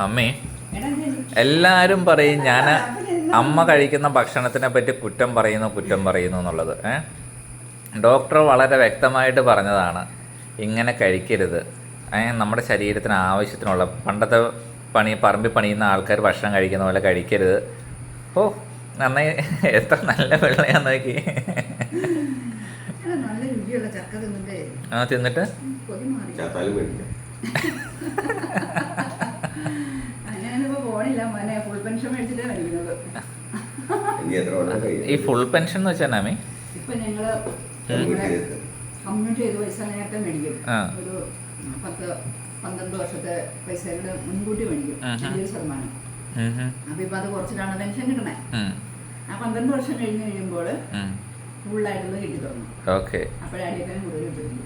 അമ്മേ എല്ലാവരും പറയും ഞാൻ അമ്മ കഴിക്കുന്ന ഭക്ഷണത്തിനെ പറ്റി കുറ്റം പറയുന്നു കുറ്റം പറയുന്നു എന്നുള്ളത്. ഏ? ഡോക്ടർ വളരെ വ്യക്തമായിട്ട് പറഞ്ഞതാണ് ഇങ്ങനെ കഴിക്കരുത്. നമ്മുടെ ശരീരത്തിന് ആവശ്യത്തിനുള്ള പണ്ടത്തെ പണി പറമ്പിൽ പണിയുന്ന ആൾക്കാർ ഭക്ഷണം കഴിക്കുന്ന പോലെ കഴിക്കരുത്. ഓ നന്നായി എത്ര നല്ല വെള്ളയാന്ന് നോക്കി. ആ തിന്നിട്ട്? ഈ ഫുൾ പെൻഷൻ എന്ന് വെച്ചാൽ നാമി ഇപ്പൊ ഞങ്ങൾ കമ്മ്യൂണിറ്റി ചെയ്ത്. പൈസ നേരത്തെ മേടിക്കും. ഒരു പത്ത് പന്ത്രണ്ട് വർഷത്തെ പൈസയുടെ മുൻകൂട്ടി മേടിക്കും. ഇരുപത് ശതമാനം. അപ്പൊ ഇപ്പൊ അത് കുറച്ചിട്ടാണ് പെൻഷൻ കിട്ടണേ. ആ പന്ത്രണ്ട് വർഷം കഴിഞ്ഞ് കഴിയുമ്പോൾ. ഫുള്ളായിട്ടുള്ളത് കിട്ടി തുടങ്ങും. ഓക്കെ. അപ്പോഴേ അടിയേക്കാനും കൂടുതൽ കിട്ടുള്ളൂ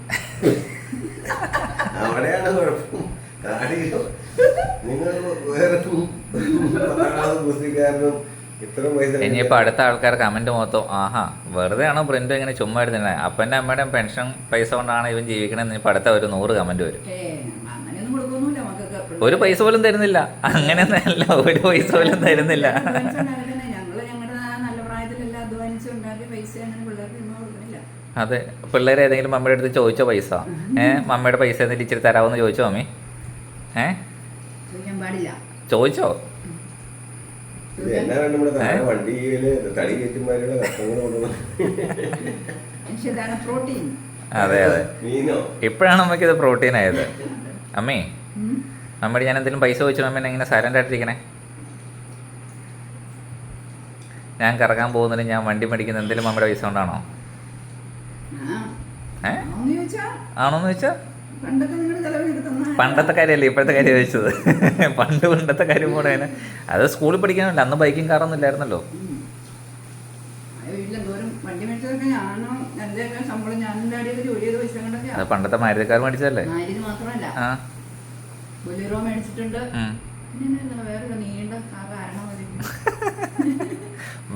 അവിടെയാണ് കുഴപ്പം. കുസ്തിക്കാരനും ഇനിയിപ്പോൾ അടുത്ത ആൾക്കാർ കമന്റ് മൊത്തം ആഹാ വെറുതെ ആണോ പ്രിന്റ് ഇങ്ങനെ ചുമ്മാ എടുത്തിട്ട് അപ്പന്റെ അമ്മയുടെയും പെൻഷൻ പൈസ കൊണ്ടാണ് ഇവൻ ജീവിക്കണമെന്ന് ഇപ്പൊ അടുത്ത ഒരു നൂറ് കമന്റ് വരും. ഒരു പൈസ പോലും തരുന്നില്ല. അങ്ങനെ അല്ല ഒരു പൈസ പോലും തരുന്നില്ല. അതെ പിള്ളേർ ഏതെങ്കിലും മമ്മിയുടെ അടുത്ത് ചോദിച്ചോ പൈസ? ഏ മമ്മിയുടെ പൈസ എന്തെങ്കിലും ഇച്ചിരി തരാമെന്ന് ചോദിച്ചോ മമ്മി ഏ? ചോദിക്കാൻ പാടില്ല. ചോദിച്ചോ? അതെ അതെ. മീനോ? ഇപ്പോഴാണ് നമുക്കിത് പ്രോട്ടീൻ ആയത്. അമ്മേ. നമ്മുടെ ഞാൻ എന്തെങ്കിലും പൈസ ചോദിച്ചു അമ്മേനെ ഇങ്ങനെ സൈലന്റ് ആയിട്ടിരിക്കണേ ഞാൻ കറങ്ങാൻ പോകുന്നതിന് ഞാൻ വണ്ടി മേടിക്കുന്ന എന്തെങ്കിലും അമ്മയുടെ പൈസ കൊണ്ടാണോ? ആ. ഏ? ആണോന്ന് ചോദിച്ചാ? പണ്ടത്തെ കാര്യമല്ലേ? ഇപ്പോഴത്തെ കാര്യം ചോദിച്ചത്. പണ്ട് പണ്ടത്തെ കാര്യം കൂടെ അത് സ്കൂളിൽ പഠിക്കാനല്ല അന്ന് ബൈക്കും കാറൊന്നും ഇല്ലായിരുന്നല്ലോ. അത് പണ്ടത്തെ മാരുതിക്കാർ മേടിച്ചതല്ലേ? ആ. ബൊലേറോ മേടിച്ചിട്ടുണ്ട്.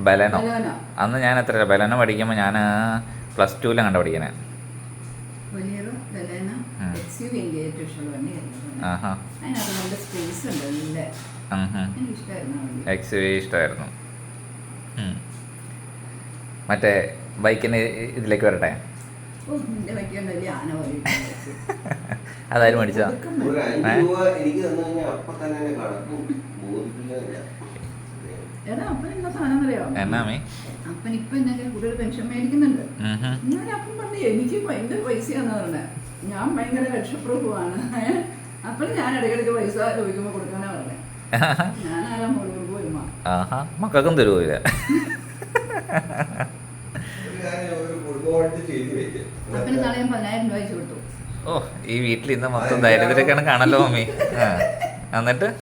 ബലനോ? അന്ന് ഞാൻ എത്ര ബലനോ പഠിക്കുമ്പോൾ ഞാൻ പ്ലസ് ടുവിലാണ് കണ്ട പഠിക്കണേ ബൊലേറോ ബലേന ഉം. എക്സ് യു എനിക്ക് ഏറ്റവും ഇഷ്ടമുള്ള വണ്ടിയായിരുന്നു ആഹാ. അതിനകത്ത് നല്ല സ്പേസ് ഉണ്ട് നല്ല എക്സ് വി ഇഷ്ടമായിരുന്നു മറ്റേ ബൈക്കിന് ഇതിലേക്ക് വരട്ടെ. അതാരും മേടിച്ചതാ? എന്നെ എടാ അപ്പൻ ഇപ്പൊ എന്നെ കൂടുതൽ പെൻഷൻ മേടിക്കുന്നുണ്ട്. എനിക്ക് ഭയങ്കര പൈസയാണെന്ന് പറഞ്ഞത് ഞാൻ ഭയങ്കര ലക്ഷപ്രൂഫാണ് അപ്പോൾ ഞാൻ ഇടയ്ക്കിടയ്ക്ക് പൈസ ചോദിക്കുമ്പോൾ കൊടുക്കാനാ പറഞ്ഞത് ഞാൻ ആരാ മുഴുവൻ ആഹാ മക്കൾക്കും തരുമില്ല ഒരു കാര്യം ഒരു കുടുംബമായിട്ട് ചെയ്തു വെച്ച് അപ്പന് നാളെ ഞാൻ പതിനായിരം രൂപ അയച്ചു കൊടുത്തു. ഓ ഈ വീട്ടിൽ ഇന്ന് മൊത്തം ദാരിദ്ര്യക്കാണ് കാണല്ലോ മമ്മി? എന്നിട്ട്?